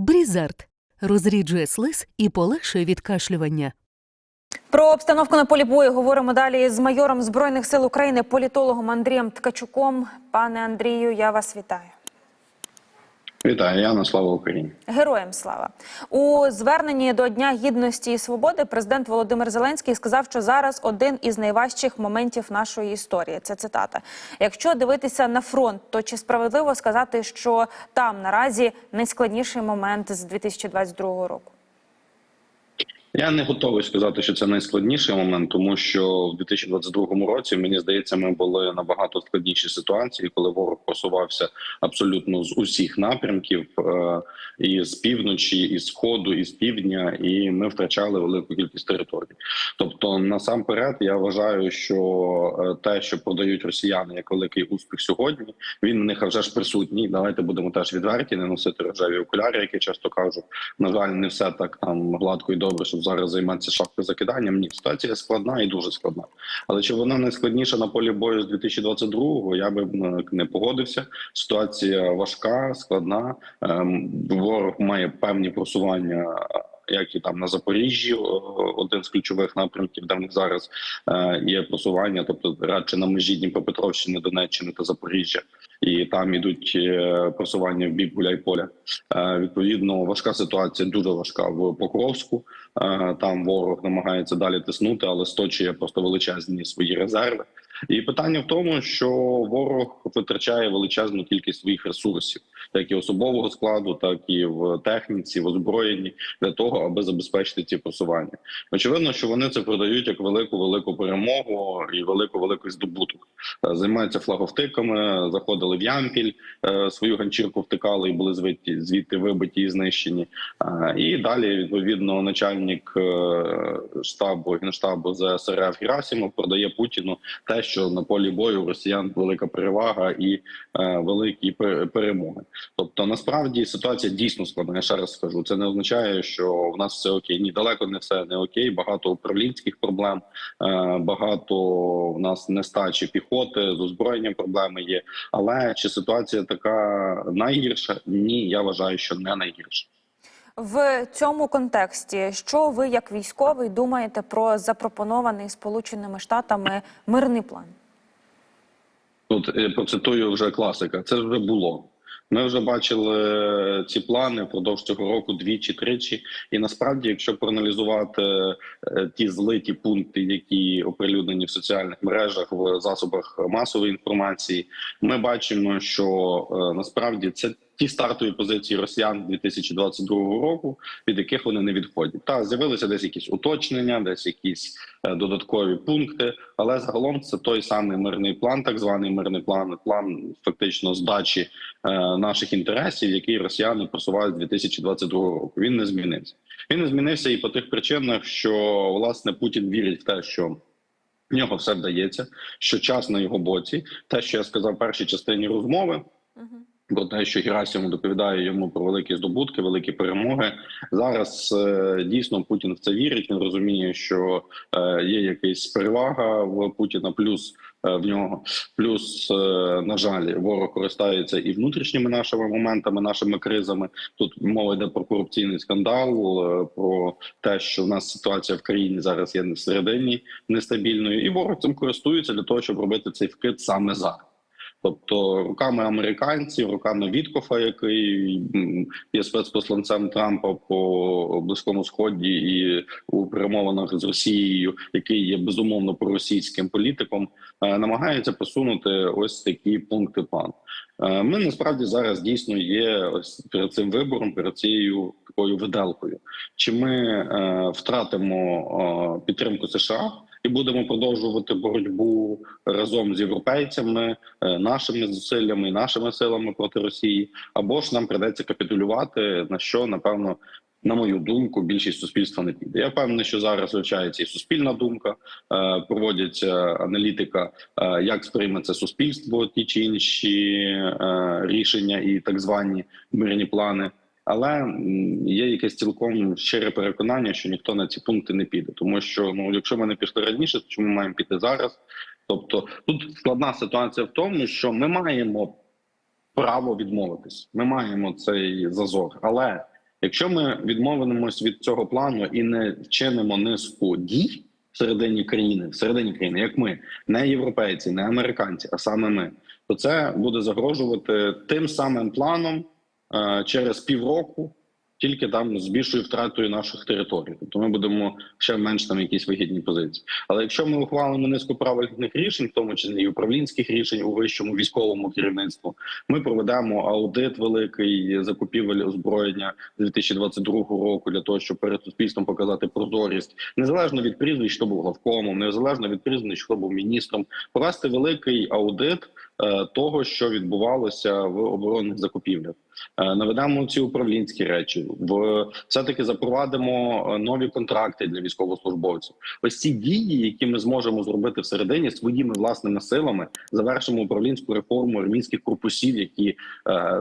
Брізард розріджує слиз і полегшує відкашлювання. Про обстановку на полі бою говоримо далі з майором збройних сил України, політологом Андрієм Ткачуком. Пане Андрію, я вас вітаю. Вітаю, Яна, слава Україні. Героям слава у зверненні до Дня гідності і свободи. Президент Володимир Зеленський сказав, що зараз один із найважчих моментів нашої історії. Це цитата. Якщо дивитися на фронт, то чи справедливо сказати, що там наразі найскладніший момент з 2022 року? Я не готовий сказати, що це найскладніший момент, тому що в 2022 році мені здається, ми були набагато складніші ситуації, коли ворог просувався абсолютно з усіх напрямків, е, і з півночі, і з сходу, і з півдня, і ми втрачали велику кількість територій. Тобто, насамперед, я вважаю, що е, те, що продають росіяни як великий успіх сьогодні, він в них вже ж присутній. Давайте будемо теж відверті, не носити рожеві окуляри, які часто кажуть. На жаль, не все так там гладко і добре, зараз займатися шахтозакиданням. Ні, ситуація складна і дуже складна. Але чи вона найскладніша на полі бою з 2022-го, Я би не погодився. Ситуація важка, складна. Ем, Ворог має певні просування. Як і там на Запоріжжі, один з ключових напрямків, де в них зараз е, є просування, тобто радше на межі Дніпропетровщини, Донеччини та Запоріжжя, і там ідуть е, просування в бік Гуляйполя. поля. відповідно, важка ситуація, дуже важка в Покровську. Е, Там ворог намагається далі тиснути, але сточує просто величезні свої резерви. І питання в тому, що ворог витрачає величезну кількість своїх ресурсів, як і особового складу, так і в техніці, в озброєнні для того, аби забезпечити ці просування. Очевидно, що вони це продають як велику велику перемогу і велику великий здобуток. Е, Займаються флаговтиками, заходили в Ямпіль, е, свою ганчірку втикали і були звідти звідти вибиті і знищені. Е, І далі відповідно начальник штабу генштабу ЗСРФ Герасимов продає Путіну те, що на полі бою росіян велика перевага і е, великі пе- перемоги. Тобто, насправді ситуація дійсно складна. Я ще раз скажу. Це не означає, що в нас все окей. Ні, далеко не все не окей. Багато управлінських проблем, е, багато в нас нестачі піхоти з озброєнням проблеми є. Але чи ситуація така найгірша? Ні, я вважаю, що не найгірша. В цьому контексті, що ви як військовий думаєте про запропонований Сполученими Штатами мирний план? Тут е, процитую вже класика. Це вже було. Ми вже бачили ці плани впродовж цього року двічі, тричі. І насправді, якщо проаналізувати е, ті злиті пункти, які оприлюднені в соціальних мережах в засобах масової інформації, ми бачимо, що е, насправді це ті стартові позиції росіян 2022 року, від яких вони не відходять. Та з'явилися десь якісь уточнення, десь якісь е, додаткові пункти. Але загалом це той самий мирний план, так званий мирний план, план фактично здачі е, наших інтересів, який росіяни просувають з 2022 року. Він не змінився. Він не змінився і по тих причинах, що власне Путін вірить в те, що в нього все вдається, що час на його боці. Те, що я сказав в першій частині розмови. Про те, що Герасимов доповідає йому про великі здобутки, великі перемоги. Зараз е, дійсно Путін в це вірить. Він розуміє, що е, є якась перевага в Путіна, плюс е, в нього. Плюс, на жаль, ворог користається і внутрішніми нашими моментами, нашими кризами. Тут мова йде про корупційний скандал, про те, що в нас ситуація в країні зараз є всередині нестабільною, і ворог цим користується для того, щоб робити цей вкид саме зараз. Тобто руками американців, руками Віткофа, який є спецпосланцем Трампа по близькому сході і у перемовинах з Росією, який є безумовно проросійським політиком, е, намагаються посунути ось такі пункти плану. Е, Ми насправді зараз дійсно є ось перед цим вибором, перед цією такою виделкою. Чи ми е, втратимо підтримку США? І будемо продовжувати боротьбу разом з європейцями, е, нашими зусиллями, і нашими силами проти Росії, або ж нам придеться капітулювати, на що напевно. На мою думку, більшість суспільства не піде. Я впевнений, що зараз вивчається і суспільна думка, е, проводяться аналітика, е, як сприйме це суспільство, ті чи інші рішення і так звані мирні плани. Але є якесь цілком щире переконання, що ніхто на ці пункти не піде, тому що ну, якщо ми не пішли раніше, то чому ми маємо піти зараз? Тобто тут складна ситуація в тому, що ми маємо право відмовитись, ми маємо цей зазор, але Якщо ми відмовимось від цього плану і не вчинимо низку дій всередині країни, всередині країни, як ми, не європейці, не американці, а саме ми, то це буде загрожувати тим самим планом через півроку, тільки там з більшою втратою наших територій. Тобто ми будемо ще менш там якісь вигідні позиції. Але якщо ми ухвалимо низку правильних рішень, в тому числі і управлінських рішень у вищому військовому керівництву, ми проведемо аудит великий закупівель озброєння 2022 року для того, щоб перед суспільством показати прозорість, незалежно від прізвищ, хто був главкомом, незалежно від прізвищ, хто був міністром, провести великий аудит е, того, що відбувалося в оборонних закупівлях. Е, Наведемо ці управлінські речі, в все таки запровадимо е, нові контракти для військовослужбовців. Ось ці дії, які ми зможемо зробити всередині своїми власними силами, завершимо управлінську реформу армійських корпусів, які е,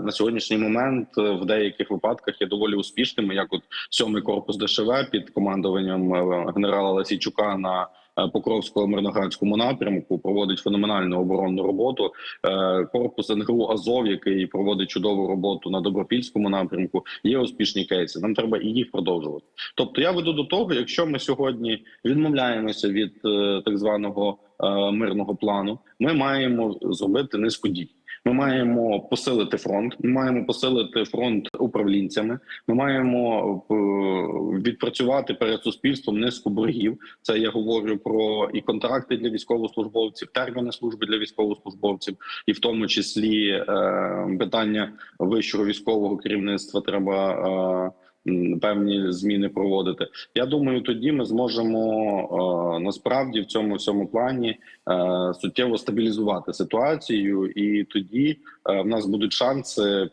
на сьогоднішній момент в деяких випадках є доволі успішними, як от сьомий корпус ДШВ під командуванням генерала Ласійчука на е, Покровському мирноградському напрямку проводить феноменальну оборонну роботу. Е, Корпус НГУ Азов, який проводить чудову роботу на добропільському напрямку, є успішні кейси. Нам треба і їх продовжувати. Тобто, я веду до того, якщо ми сьогодні відмовляємося від е, так званого мирного плану, ми маємо зробити низку дій. Ми маємо посилити фронт. Ми маємо посилити фронт управлінцями. Ми маємо е, відпрацювати перед суспільством низку боргів. Це я говорю про і контракти для військовослужбовців, терміни служби для військовослужбовців, і в тому числі е, питання вищого військового керівництва треба. Е, Певні зміни проводити. Я думаю, тоді ми зможемо е, насправді в цьому всьому плані е, суттєво стабілізувати ситуацію, і тоді е, в нас будуть шанси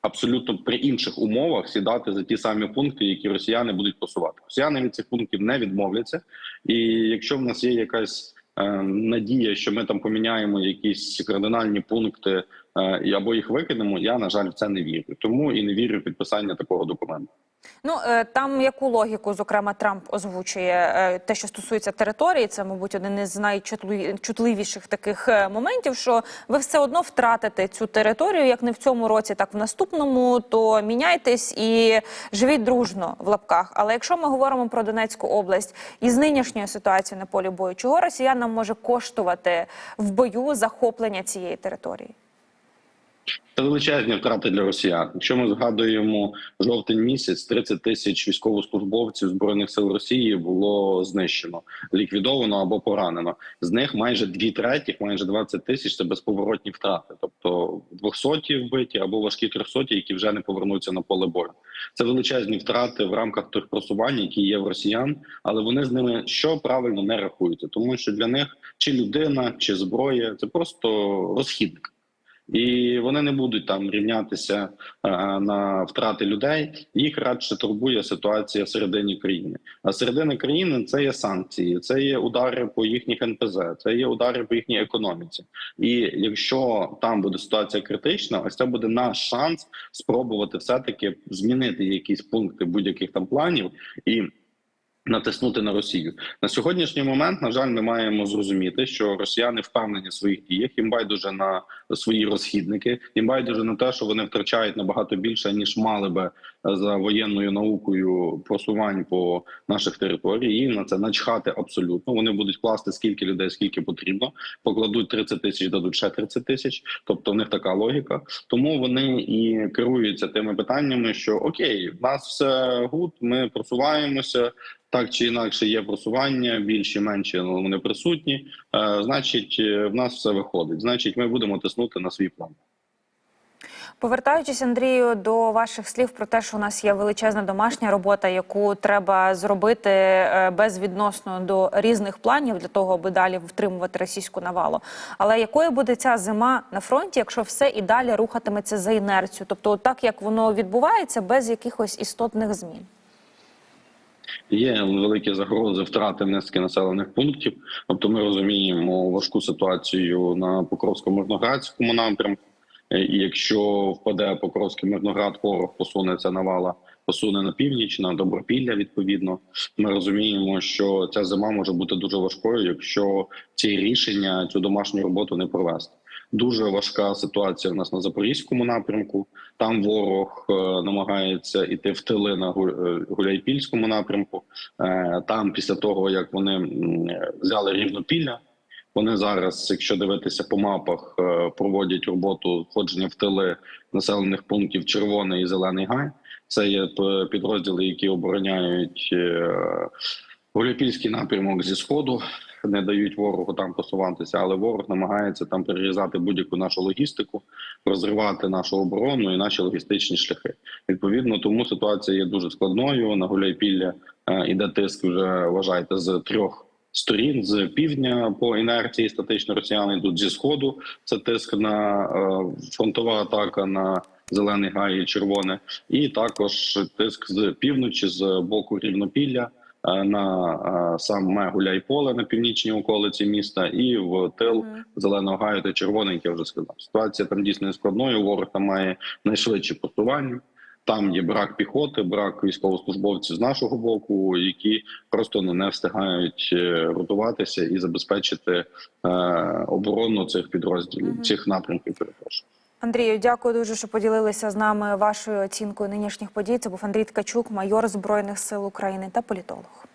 абсолютно при інших умовах сідати за ті самі пункти, які росіяни будуть просувати. Росіяни від цих пунктів не відмовляться, і якщо в нас є якась надія, що ми там поміняємо якісь кардинальні пункти е, або їх викинемо, я на жаль в це не вірю. Тому і не вірю в підписання такого документу. Ну е, там яку логіку, зокрема, Трамп озвучує е, те, що стосується території, це, мабуть, один із найчутливіших таких е, моментів. Що ви все одно втратите цю територію, як не в цьому році, так в наступному, то міняйтесь і живіть дружно в лапках. Але якщо ми говоримо про Донецьку область із нинішньою ситуацією на полі бою, чого росіянам може коштувати в бою захоплення цієї території? Це величезні втрати для росіян. Якщо ми згадуємо жовтень місяць, 30 тисяч військовослужбовців збройних сил Росії було знищено, ліквідовано або поранено. З них майже дві третіх, майже 20 тисяч це безповоротні втрати, тобто 200 вбиті або важкі 300, які вже не повернуться на поле бою. Це величезні втрати в рамках тих просувань, які є в росіян, але вони з ними що правильно не рахуються, тому що для них чи людина, чи зброя це просто розхідник. І вони не будуть там рівнятися е, на втрати людей. Їх радше турбує ситуація всередині країни. А середина країни це є санкції, це є удари по їхніх НПЗ, це є удари по їхній економіці. І якщо там буде ситуація критична, ось це буде наш шанс спробувати все таки змінити якісь пункти будь-яких там планів і. Натиснути на Росію на сьогоднішній момент. На жаль, ми маємо зрозуміти, що росіяни впевнені в своїх діях. Їм байдуже на свої розхідники, їм байдуже на те, що вони втрачають набагато більше ніж мали би за воєнною наукою просувань по наших територіях. Їм на це начхати абсолютно. Вони будуть класти скільки людей, скільки потрібно. Покладуть 30 тисяч, дадуть ще 30 тисяч. Тобто в них така логіка. Тому вони і керуються тими питаннями, що окей, в нас все гуд, ми просуваємося. Так чи інакше є просування, більші, менші але вони присутні. Е, значить, е, в нас все виходить. Значить, ми будемо тиснути на свій план. Повертаючись, Андрію, до ваших слів про те, що у нас є величезна домашня робота, яку треба зробити е, безвідносно до різних планів для того, аби далі втримувати російську навалу. Але якою буде ця зима на фронті, якщо все і далі рухатиметься за інерцію? Тобто, так як воно відбувається, без якихось істотних змін? Є великі загрози втрати низки населених пунктів. Тобто, ми розуміємо важку ситуацію на Покровсько-Мирноградському напрямку. Е, І якщо впаде Покровський Мирноград, ворог посунеться навала, посуне на північ, на Добропілля. Відповідно, ми розуміємо, що ця зима може бути дуже важкою, якщо ці рішення цю домашню роботу не провести. Дуже важка ситуація в нас на запорізькому напрямку. Там ворог е, намагається іти в тили на е, Гуляйпільському напрямку. Е, Там, після того як вони взяли рівнопілля, вони зараз, якщо дивитися по мапах, проводять роботу входження в тили населених пунктів Червоний і Зелений Гай. Це є підрозділи, які обороняють е, напрямок зі сходу, не дають ворогу там посуватися, але ворог намагається там перерізати будь-яку нашу логістику, розривати нашу оборону і наші логістичні шляхи. Відповідно, тому ситуація є дуже складною. На Гуляйпілля е, іде тиск вже вважайте з трьох. Сторін з півдня по інерції статично росіяни йдуть зі сходу. Це тиск на е, фронтова атака на зелений гай і червоне, і також тиск з півночі з боку рівнопілля е, на е, саме Гуляйполе на північній околиці міста, і в тил Мгм. зеленого гаю та червоний, як я вже сказав. Ситуація там дійсно є складною. Ворог там має найшвидші просування. Там є брак піхоти, брак військовослужбовців з нашого боку, які просто ну, не встигають е, ротуватися і забезпечити е, оборону цих підрозділів, Мгм. цих напрямків. Перепрошую. Андрію, дякую дуже, що поділилися з нами вашою оцінкою нинішніх подій. Це був Андрій Ткачук, майор Збройних сил України та політолог.